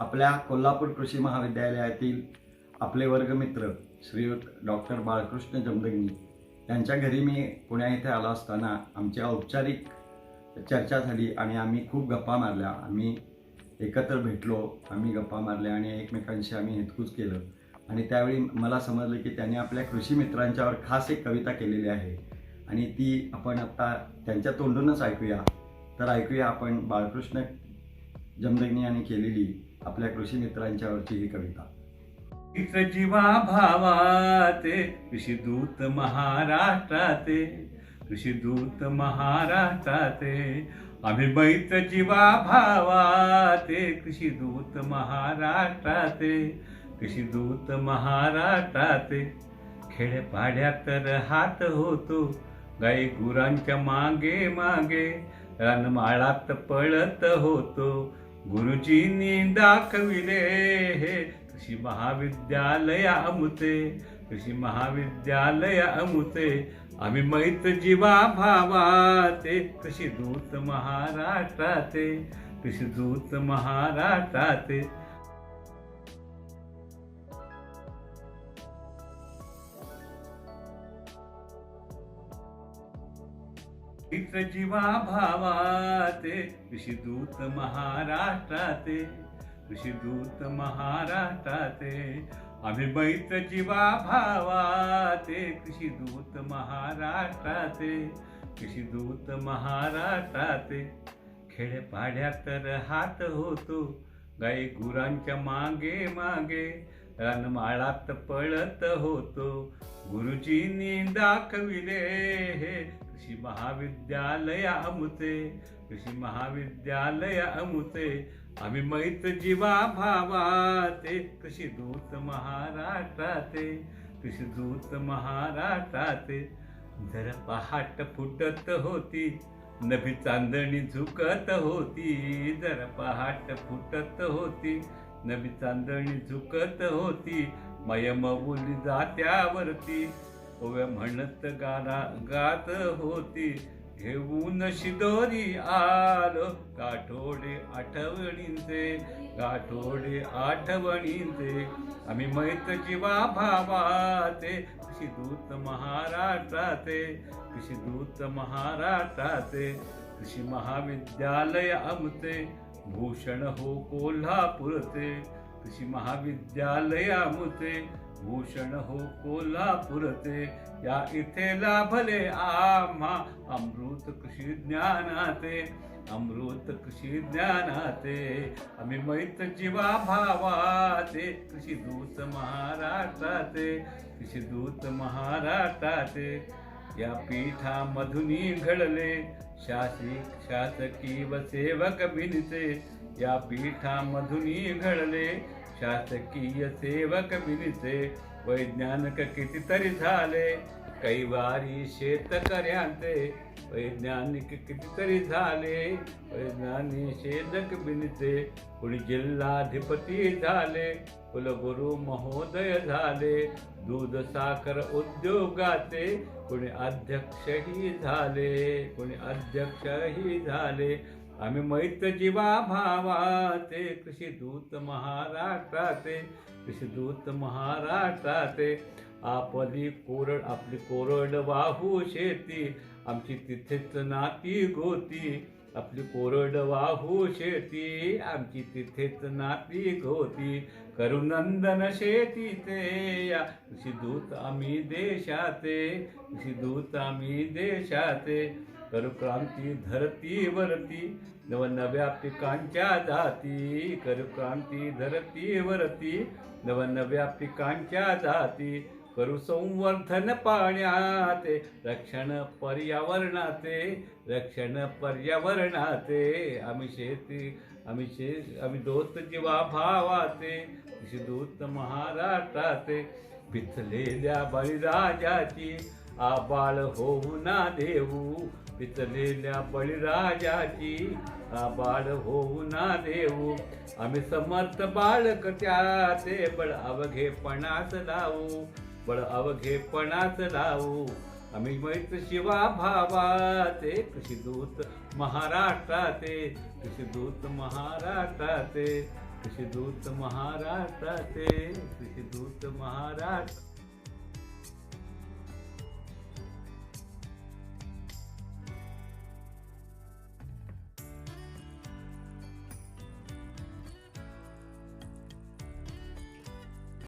आपल्या कोल्हापूर कृषी महाविद्यालयातील आपले वर्गमित्र श्रीयुत डॉक्टर बाळकृष्ण जमदग्नी यांच्या घरी मी पुण्या इथे आलो असताना आमच्या औपचारिक चर्चा झाली आणि आम्ही खूप गप्पा मारल्या. आम्ही एकत्र भेटलो आम्ही गप्पा मारल्या आणि एकमेकांशी आम्ही हितकूच केलं. आणि त्यावेळी मला समजलं की त्यांनी आपल्या कृषी मित्रांच्यावर खास एक कविता केलेली आहे. आणि ती आपण आता त्यांच्या तोंडूनच ऐकूया. तर ऐकूया आपण बाळकृष्ण जमदग्नी यांनी केलेली आपल्या कृषी मित्रांच्यावरची ही कविता. इत्र जीवा भावाते कृषी दूत महाराष्ट्राते कृषी दूत महाराष्ट्राते. आम्ही मैत्र जीवा भावाते कृषी दूत महाराष्ट्राते कृषी दूत महाराष्ट्राते. खेड्यापाड्यात हात होतो गाई गुरांच्या मागे मागे रानमाळात पळत होतो गुरुजींनी दाखविले हे. तशी महाविद्यालय अमुते तशी महाविद्यालय अमुते आम्ही मैत्र जीवा भावाते तशी दूत महाराष्ट्राते तशी दूत महाराष्ट्राते. पवित्र जीवा भावाते ऋषिदूत दूत महाराष्ट्राते ऋषिदूत दूत महाराष्ट्राते आम्ही मैत्र जीवा भावाते कृषिदूत महाराष्ट्राते कृषिदूत महाराष्ट्राते. तर राहत होतो गाई गुरांच्या मागे मागे रानमाळात पळत होतो. गुरुजींनी दाखविले हे कृषी महाविद्यालय अमुते कृषी महाविद्यालय अमुते आम्ही मैत्र जीवा भावाते कृषी दूत महाराष्ट्राते कृषी दूत महाराष्ट्राते जर पहाट फुटत होती नभी चांदणी झुकत होती जर पहाट फुटत होती नभी चांदणी झुकत होती मयमऊली जात्यावरती ओव्या म्हणत गाना गात होती. घेऊन शिदोरी आलो. गाठोडे आठवणींचे गाठोडे आठवणींचे. आम्ही मैत जीवा भावाते कृषी दूत महाराष्ट्राचे कृषी दूत महाराष्ट्राचे कृषी महाविद्यालय आमचे भूषण हो कोल्हापूरचे कृषी महाविद्यालय आमचे भूषण हो कोल्हापूरचे या इथे लाभले आम्हा अमृत कृषी ज्ञानाते. अमृत कृषी ज्ञानाते. आम्ही मैत जीवा भावाते कृषी दूत महाराष्ट्राचे कृषी दूत महाराष्ट्राचे या पीठामधुनी घडले. शासिक शासकी व सेवक बिनते. या पीठामधुनी घडले. शासकीय सेवक बिनचे वैज्ञानिक कितीतरी झाले कैवारी शेतकऱ्यांचे वैज्ञानिक कितीतरी झाले वैज्ञानिक शेतक बिनचे कुणी जिल्हाधिपती झाले कुलगुरू महोदय झाले दूध साखर उद्योगाचे कुणी अध्यक्षही झाले कुणी अध्यक्षही झाले आम्ही मैत्र जीवा भावाते कृषी दूत महाराष्ट्राचे कृषी दूत महाराष्ट्राचे. आपली कोरड आपली कोरड वाहू शेती आमची तिथेच नाती गोती. आपली कोरड वाहू शेती आमची तिथेच नाती गोती. करुनंदन शेतीचे ते कृषी दूत आम्ही देशाचे कृषी दूत आम्ही देशाचे. करुक्रांती क्रांती धरतीवरती नवनव्या पिकांच्या जाती. करू क्रांती धरतीवरती नवनव्या पिकांच्या जाती. करू संवर्धन पाण्याचे रक्षण पर्यावरणाचे रक्षण पर्यावरणाचे आम्ही शेती आम्ही शे आम्ही दोस्त जीवा भावाचे कृषी दूत महाराष्ट्राचे पिथलेल्या बळीराजाची आबाळ होऊ ना देऊ पिचलेल्या बळीराजाची बाळ होऊ ना देऊ. आम्ही समर्थ बाळक त्याचे बळ अवघेपणास लावू. बळ अवघेपणास लावू. आम्ही मैत्र शिवा भावाचे कृषी दूत महाराष्ट्राचे कृषी दूत महाराष्ट्राचे कृषीदूत महाराष्ट्राचे कृषीदूत महाराष्ट्र